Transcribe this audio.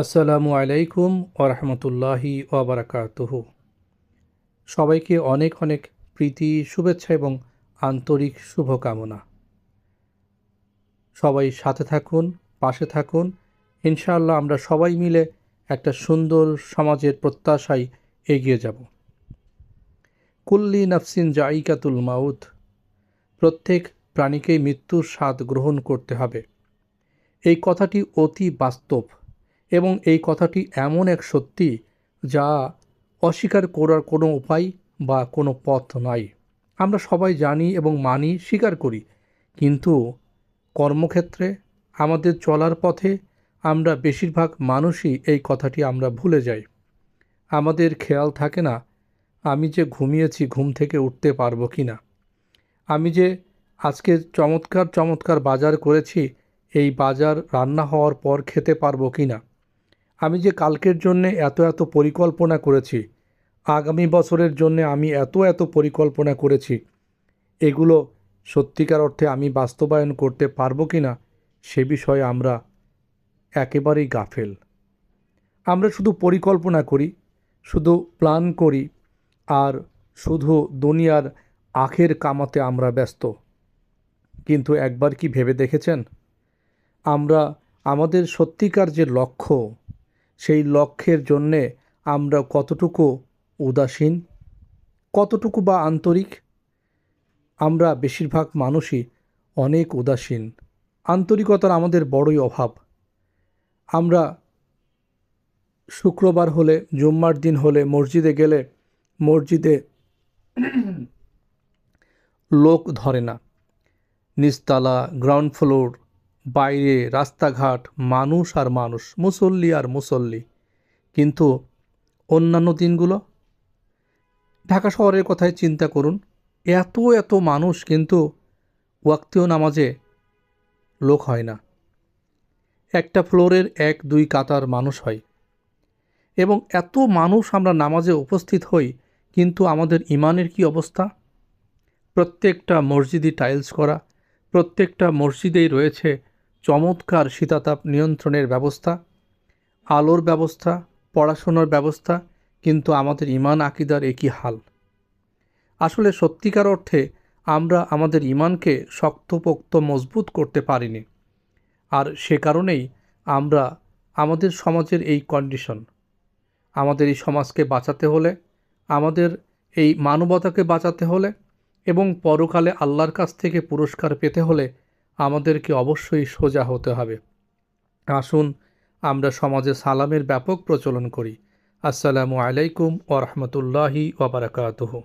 আসসালামু আলাইকুম ওরহমতুল্লাহি ওবরাকাতুহ সবাইকে অনেক অনেক প্রীতি, শুভেচ্ছা এবং আন্তরিক শুভকামনা। সবাই সাথে থাকুন, পাশে থাকুন। ইনশাআল্লাহ আমরা সবাই মিলে একটা সুন্দর সমাজের প্রত্যাশায় এগিয়ে যাব। কুল্লি নাফসিন জাইকাতুল মাউত, প্রত্যেক প্রাণীকেই মৃত্যুর স্বাদ গ্রহণ করতে হবে। এই কথাটি অতি বাস্তব। এবং এই কথাটি এমন এক সত্যি যা অস্বীকার করার কোনো উপায় বা কোনো পথ নাই। আমরা সবাই জানি এবং মানি, স্বীকার করি। কিন্তু কর্মক্ষেত্রে আমাদের চলার পথে আমরা বেশিরভাগ মানুষই এই কথাটি আমরা ভুলে যাই। আমাদের খেয়াল থাকে না, আমি যে ঘুমিয়েছি ঘুম থেকে উঠতে পারব কি না। আমি যে আজকে চমৎকার চমৎকার বাজার করেছি, এই বাজার রান্না হওয়ার পর খেতে পারব কি না। আমি যে কালকের জন্যে এত এত পরিকল্পনা করেছি, আগামী বছরের জন্যে আমি এত এত পরিকল্পনা করেছি, এগুলো সত্যিকার অর্থে আমি বাস্তবায়ন করতে পারব কি না, সে বিষয়ে আমরা একেবারেই গাফেল। আমরা শুধু পরিকল্পনা করি, শুধু প্ল্যান করি, আর শুধু দুনিয়ার আখের কামাতে আমরা ব্যস্ত। কিন্তু একবার কি ভেবে দেখেছেন? আমরা আমাদের সত্যিকার যে লক্ষ্য সেই লক্ষ্যের জন্যে আমরা কতটুকু উদাসীন, কতটুকু বা আন্তরিক? আমরা বেশিরভাগ মানুষই অনেক উদাসীন। আন্তরিকতার আমাদের বড়ই অভাব। আমরা শুক্রবার হলে, জুম্মার দিন হলে, মসজিদে গেলে মসজিদে লোক ধরে না। নিচতলা, গ্রাউন্ড ফ্লোর বাইরে, রাস্তাঘাট, মানুষ আর মানুষ, মুসল্লি আর মুসল্লি। কিন্তু অন্যান্য দিনগুলো? ঢাকা শহরের কথায় চিন্তা করুন। এত এত মানুষ কিন্তু ওয়াক্তীয় নামাজে লোক হয় না। একটা ফ্লোরের এক, দুই কাতার মানুষ হয়। এবং এত মানুষ আমরা নামাজে উপস্থিত হই, কিন্তু আমাদের ইমানের কি অবস্থা? প্রত্যেকটা মসজিদই টাইলস করা, প্রত্যেকটা মসজিদেই রয়েছে চমৎকার শীতাতাপ নিয়ন্ত্রণের ব্যবস্থা, আলোর ব্যবস্থা, পড়াশোনার ব্যবস্থা, কিন্তু আমাদের ইমান আকিদার একই হাল। আসলে সত্যিকার অর্থে আমরা আমাদের ইমানকে শক্তপোক্ত মজবুত করতে পারিনি। আর সে কারণেই আমরা আমাদের সমাজের এই কন্ডিশন। আমাদের এই সমাজকে বাঁচাতে হলে, আমাদের এই মানবতাকে বাঁচাতে হলে এবং পরকালে আল্লাহর কাছ থেকে পুরস্কার পেতে হলে আমাদেরকে অবশ্যই সোজা হতে হবে। আসুন, আমরা সমাজে সালামের ব্যাপক প্রচলন করি। আসসালামু আলাইকুম ওরহমতুল্লাহি ওবরাকাতহ